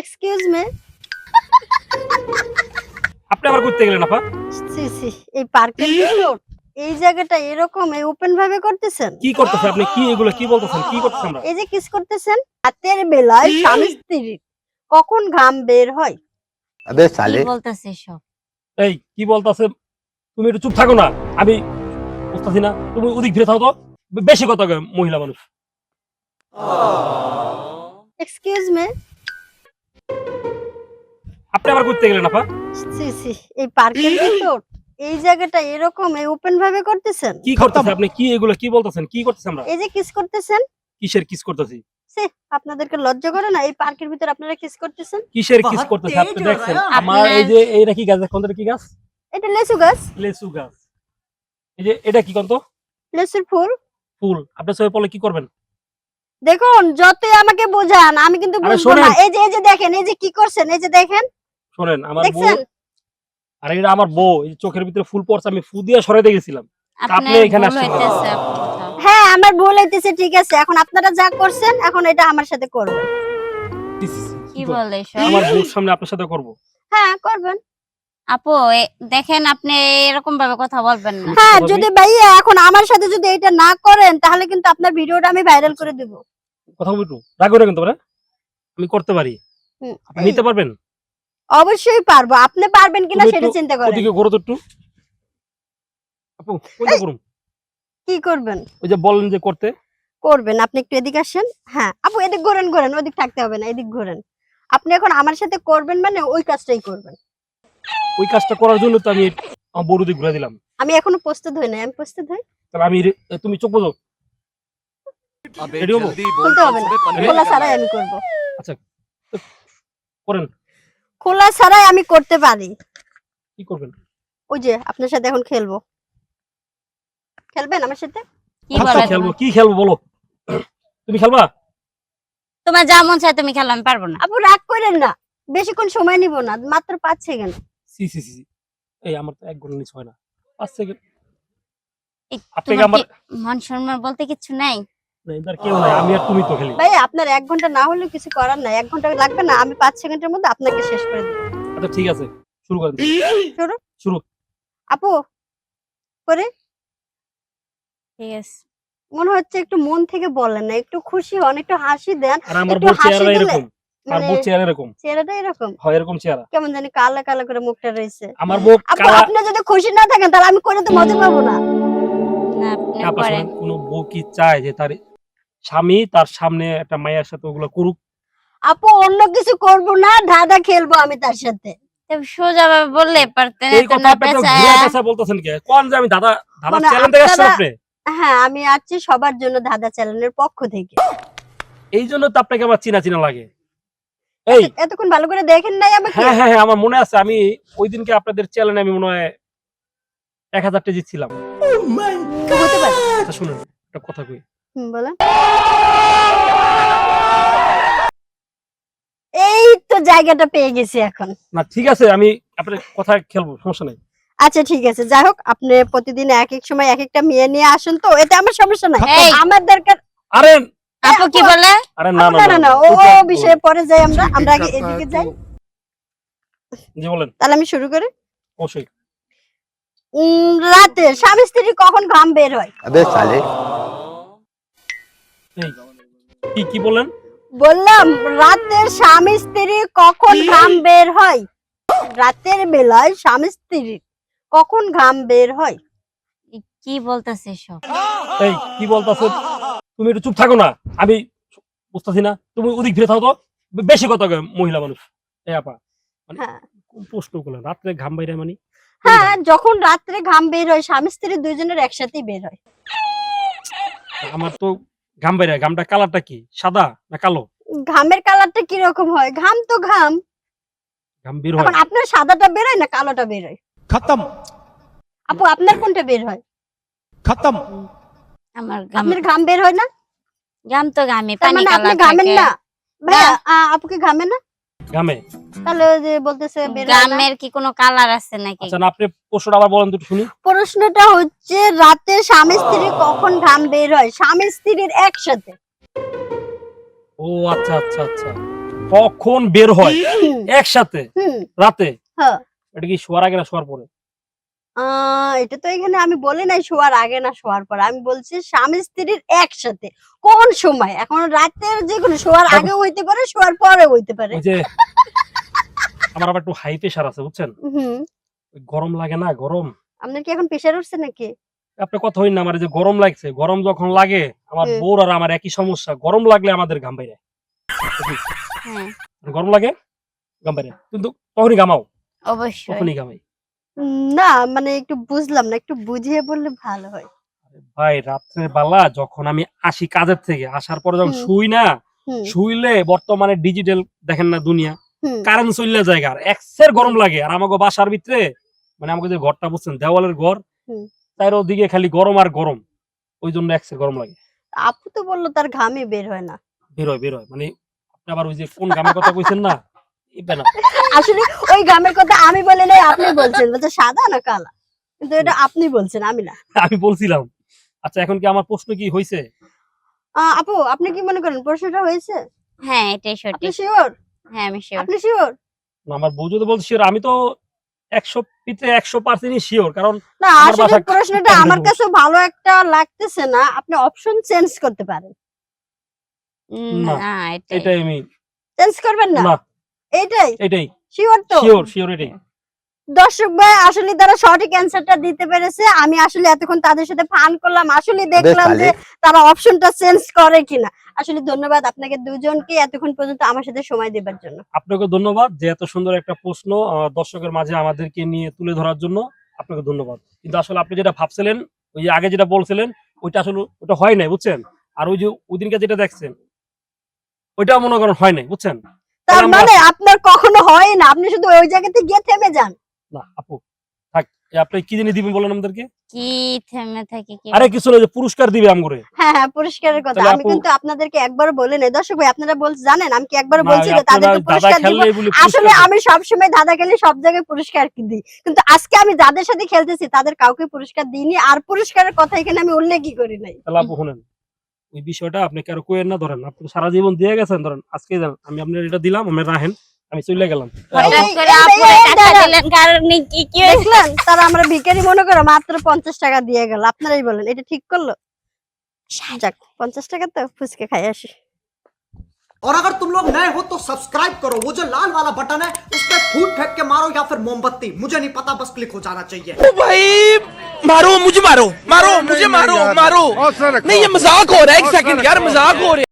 Excuse me আপনি আবার ঘুরতে গেলেন আপা? সি সি এই পার্কের এই জায়গাটা এরকম এই ওপেন ভাবে করতেছেন? কি করতেছেন আপনি? কি এগুলো কি বলতেছেন? কি করতেছেন আমরা? এই যে কিস করতেছেন হাতের বেলায় স্বামী স্ত্রী কখন ঘাম বের হয়? আবে সালে। বলতাছে সব এই কি বলতাছে? তুমি একটু চুপ থাকো না। আমি বুঝতাছি না। তুমি ওদিক ফিরে থাকো তো। বেশি কথা মহিলা মানুষ। এক্সকিউজ মি আপনি আবার করতে গেলেন আপা? সি সি এই পার্কের ভিতর এই জায়গাটা এরকম এই ওপেন ভাবে করতেছেন? কি করতেছে আপনি? কি এগুলো কি বলতেছেন? কি করতেছেন আমরা? এই যে কিস করতেছেন? কিসের কিস করতেছি? সে আপনাদেরকে লজ্জা করে না এই পার্কের ভিতর আপনারা কিস করতেছেন? কিসের কিস করতেছেন? আপনি দেখছেন আমার এই যে এইটা কি গাছ কোনটা কি গাছ? এটা লেচু গাছ। লেসু গাছ। এই যে এটা কি কোন তো লেচুর ফুল। ফুল। আপনার সবাই বলে কি করবেন? দেখুন যতই আমাকে বোঝান আমি কিন্তু বুঝব না। এই যে এই যে দেখেন এই যে কি করছেন এই যে দেখেন। শোনেন আমার বউ দেখছেন? আর এটা আমার বউ এই যে চোখের ভিতরে ফুল পড়ছে আমি ফু দিয়ে সরাইতে গেছিলাম। আপনি এখানে আসছেন। হ্যাঁ আমার ভুল হইতেছে ঠিক আছে। এখন আপনারা যা করছেন এখন এটা আমার সাথে করবেন। কি বলে আমার বউর সামনে আপনার সাথে করব। হ্যাঁ করবেন। আপু দেখেন আপনি এরকম ভাবে কথা বলবেন না। হ্যাঁ যদি ভাইয়া এখন আমার সাথে যদি এটা না করেন তাহলে কিন্তু আপনার ভিডিওটা আমি ভাইরাল করে দেব। কথা বলব? রাগ করে কিন্তু তোমরা? আমি করতে পারি। আপনি নিতে পারবেন? অবশ্যই পারব। আপনি পারবেন কিনা সেটা চিন্তা করেন। ওদিকে ঘোরো তো একটু। আপু কোনটা করুন? কি করবেন? ওই যে বলেন যে করতে। করবেন। আপনি একটু এদিকে আসেন। হ্যাঁ। আপু এদিক ঘোরেন ঘোরেন। ওদিক থাকতে হবে না। এদিক ঘোরেন। আপনি এখন আমার সাথে করবেন মানে ওই কাজটাই করবেন। ওই কাজটা করার জন্য তো আমি বড় দিক ঘুরে দিলাম। আমি এখনও প্রস্তুত হই নাই। আমি প্রস্তুত হই? তাহলে আমি তুমি চোখ বোঝো রেডি হব? খুলতে হবে না। খোলা ছাড়াই আমি করব। করেন। খোলা ছাড়াই আমি করতে পারি। কি করবেন? ওই যে আপনার সাথে এখন খেলব। খেলবেন আমার সাথে? কি আচ্ছা, খেলব? কি খেলব বলো? তুমি খেলবা? তোমার যা মন চায় তুমি খেলো আমি পারব না। আপু রাগ করেন না। বেশিক্ষণ সময় নিব না। মাত্র পাঁচ সেকেন্ড। C C C. এই আমার তো এক নিচ হয় না। পাঁচ সেকেন্ড। এই আপনাকে আমার মান সম্মান বলতে কিছু নাই? এবার কেউ নাই আমি আর তুমি তো খেলি। ভাই আপনার এক ঘণ্টা না হলেও কিছু করার নাই। এক ঘণ্টা লাগবে না আমি পাঁচ সেকেন্ডের মধ্যে আপনাকে শেষ করে দেবো। আচ্ছা ঠিক আছে শুরু করেন। শুরু? শুরু। আপু করে? ঠিক আছে মনে হচ্ছে একটু মন থেকে বলেন না একটু খুশি হন একটু হাসি দেন আর আমার বউ চেহারা এরকম আর মানে বউ চেহারা এরকম। চেহারাটা এরকম? হয় এরকম চেহারা। কেমন জানি কালো কালো করে মুখটা রয়েছে। আমার বউ আপু আপনি যদি খুশি না থাকেন তাহলে আমি করে তো মজা পাবো না। না আপনি আপা করেন। কোনো বউ কি চায় যে তার স্বামী তার সামনে একটা মায়ের সাথে ওগুলো করুক। আপু অন্য কিছু করব না ধাঁধা খেলব আমি তার সাথে। সোজা ভাবে বললে পারতেন এই কথা আপনি তো পেঁচায়া। ঘুরে পেঁচা বলতেছেন কি? কোন যে আমি দাদা দাদা চ্যালেঞ্জ দেখে আসছেন আপনি? হ্যাঁ আমি আছি সবার জন্য ধাঁধা চ্যানেলের পক্ষ থেকে। এই জন্য তো আপনাকে আমার চিনা চিনা লাগে। এই এতক্ষণ ভালো করে দেখেন নাই আমাকে? হ্যাঁ হ্যাঁ হ্যাঁ আমার মনে আছে আমি ওই দিনকে আপনাদের চ্যানেলে আমি মনে হয় এক হাজারটা জিতছিলাম। আচ্ছা শুনুন একটা কথা কই। এই তো জায়গাটা পেয়ে গেছি এখন। ঠিক আছে আমি আচ্ছা, ঠিক আছে যাই হোক আপনি প্রতিদিন এক এক সময় নিয়ে এটা আমার দরকার ও বিষয়ে পরে যাই আমরা আগে এদিকে যাই। তাহলে আমি শুরু করি? রাতে স্বামী স্ত্রী কখন ঘাম বের হয়? কি কি বলেন বললাম রাতের স্বামী স্ত্রী কখন ঘাম বের হয়? রাতের বেলায় স্বামী স্ত্রী কখন ঘাম বের হয়? কি বলতেছে সব? এই কি বলতাছো? তুমি একটু চুপ থাকো না আমি বুঝতেছি না। তুমি ওদিক ফিরে থাকো তো বেশি কথা মহিলা মানুষ। এই আপা মানে হ্যাঁ। কোন প্রশ্ন করলেন রাত্রে ঘাম বাইরে মানে? হ্যাঁ যখন রাত্রে ঘাম বের হয় স্বামী স্ত্রী দুইজনের একসাথেই বের হয়। আমার তো ঘাম ঘামটা কালারটা কি? সাদা না কালো? ঘামের কালারটা কি রকম হয়? ঘাম তো ঘাম। ঘাম হয়। আপনার সাদাটা বের হয় না কালোটা বের হয়? খতম। আপু আপনার কোনটা বের হয়? খতম। আমার ঘাম ঘাম বের হয় না? ঘাম তো ঘামে পানি মানে আপনি কালার থাকে। না। ভাইয়া আপু কি ঘামে না? ঘামে। তাহলে যে বলতেছে। গামের কি কোনো কালার আছে নাকি? আচ্ছা আপনি প্রশ্নটা আবার বলেন দুটো শুনি। প্রশ্নটা হচ্ছে রাতে স্বামী স্ত্রী কখন ঘাম বের হয়? স্বামী স্ত্রীর একসাথে। ও আচ্ছা আচ্ছা আচ্ছা। কখন বের হয়? একসাথে? রাতে? হ্যাঁ। এটা কি শোয়ার আগে না শোয়ার পরে? আহ, এটা তো এখানে আমি বলি নাই শোয়ার আগে না শোয়ার পর। আমি বলছি স্বামী স্ত্রীর একসাথে। কোন সময়? এখন রাতের যে কোনো শোয়ার আগে হইতে পারে শোয়ার পরে হইতে পারে। আমার আবার একটু হাই প্রেশার আছে বুঝছেন? হুম গরম লাগে না গরম। আপনার কি এখন প্রেশার উঠছে নাকি? আপনি কথা হইন না আমার যে গরম লাগছে গরম যখন লাগে আমার বউর আর আমার একই সমস্যা গরম লাগলে আমাদের ঘাম বাইরে। হ্যাঁ। গরম লাগে ঘাম বাইরে। কিন্তু তখনই ঘামাও। অবশ্যই। তখনই ঘামাই। না মানে একটু বুঝলাম না একটু বুঝিয়ে বললে ভালো হয়। ভাই রাত্রের বেলা যখন আমি আসি কাজের থেকে আসার পরে যখন শুই না শুইলে বর্তমানে ডিজিটাল দেখেন না দুনিয়া। কারেন্ট চললে জায়গা আর এক্সের গরম লাগে। আর আমাকে বাসার ভিতরে মানে আমাকে যে ঘরটা বুঝছেন দেওয়ালের ঘর তার ওদিকে খালি গরম আর গরম। ওই জন্য এক্সের গরম লাগে। আপু তো বলল তার ঘামে বের হয় না। বেরোয় বেরোয় মানে আপনি আবার ওই যে কোন গামের কথা কইছেন না? এটা না আসলে ওই ঘামের কথা আমি বলি নাই আপনি বলছেন। বলছে সাদা না কালা? কিন্তু এটা আপনি বলছেন আমি না। আমি বলছিলাম। আচ্ছা এখন কি আমার প্রশ্ন কি হয়েছে আহ, আপু আপনি কি মনে করেন প্রশ্নটা হয়েছে? হ্যাঁ এটাই আপনি সঠিক শিওর হ্যাঁ আমি sure। আপনি শিওর না, আমার যদি বলছে sure, আমি তো একশো পিতে একশো পার্সেন্টই শিওর কারণ না আসলে প্রশ্নটা আমার কাছে ভালো একটা লাগতেছে না আপনি অপশন চেঞ্জ করতে পারেন। না, এটাই। আমি চেঞ্জ করবেন না? এটাই এটাই। শিওর তো? শিওর শিওর এটাই। দর্শক ভাই আসলে তারা সঠিক অ্যান্সারটা দিতে পেরেছে। আমি আসলে এতক্ষণ তাদের সাথে ফান করলাম আসলে দেখলাম যে তারা অপশনটা চেঞ্জ করে কিনা। আসলে ধন্যবাদ আপনাকে দুজনকে এতক্ষণ পর্যন্ত আমার সাথে সময় দেবার জন্য। আপনাকে ধন্যবাদ যে এত সুন্দর একটা প্রশ্ন দর্শকের মাঝে আমাদেরকে নিয়ে তুলে ধরার জন্য আপনাকে ধন্যবাদ। কিন্তু আসলে আপনি যেটা ভাবছিলেন ওই যে আগে যেটা বলছিলেন ওইটা আসলে ওটা হয় নাই বুঝছেন? আর ওই যে ওইদিনকে যেটা দেখছেন ওইটা মনে করেন হয় নাই বুঝছেন? তার মানে আপনার কখনো হয় না আপনি শুধু ওই জায়গাতে গিয়ে থেমে যান। না আপু থাক আপনি কি জিনিস দিবেন বলেন আমাদেরকে? কি থেমে থাকি কি আরে কিছু না যে পুরস্কার দিবে আমগরে। হ্যাঁ হ্যাঁ পুরস্কারের কথা। আমি কিন্তু আপনাদেরকে একবার বলে নাই। দর্শক ভাই আপনারা বল জানেন আমি কি একবার বলছি যে তাদেরকে পুরস্কার দিব? আসলে আমি সবসময় দাদা খেলে সব জায়গায় পুরস্কার দিই। কিন্তু আজকে আমি যাদের সাথে খেলতেছি তাদের কাউকে পুরস্কার দিইনি। আর পুরস্কারের কথা এখানে আমি উল্লেখই করি নাই। তাহলে আপু শুনেন ওই বিষয়টা আপনি কারও কোয়েন না ধরেন। আপনি সারা জীবন দিয়ে গেছেন ধরেন আজকে জানেন আমি আপনার এটা দিলাম আমি রাহেন আমি চলে গেলাম হঠাৎ এই- করে এই- আপুরে এই টাকা দাঁড়ান। দিলেন কারণে কি কি হয়েছে? দেখলেন তারা আমরা ভিখারি মনে করো মাত্র পঞ্চাশ টাকা দিয়ে গেল আপনারাই বলেন এটা ঠিক করলো যাক পঞ্চাশ টাকা তো ফুচকা খাই আসি और अगर तुम लोग नए हो तो सब्सक्राइब करो वो जो लाल वाला बटन है उस पर फूट फेंक के मारो या फिर मोमबत्ती मुझे नहीं पता बस क्लिक हो जाना चाहिए भाई मारो मुझे मारो मारो मुझे मारो मारो नहीं ये मजाक हो रहा है एक सेकंड यार मजाक हो रहा है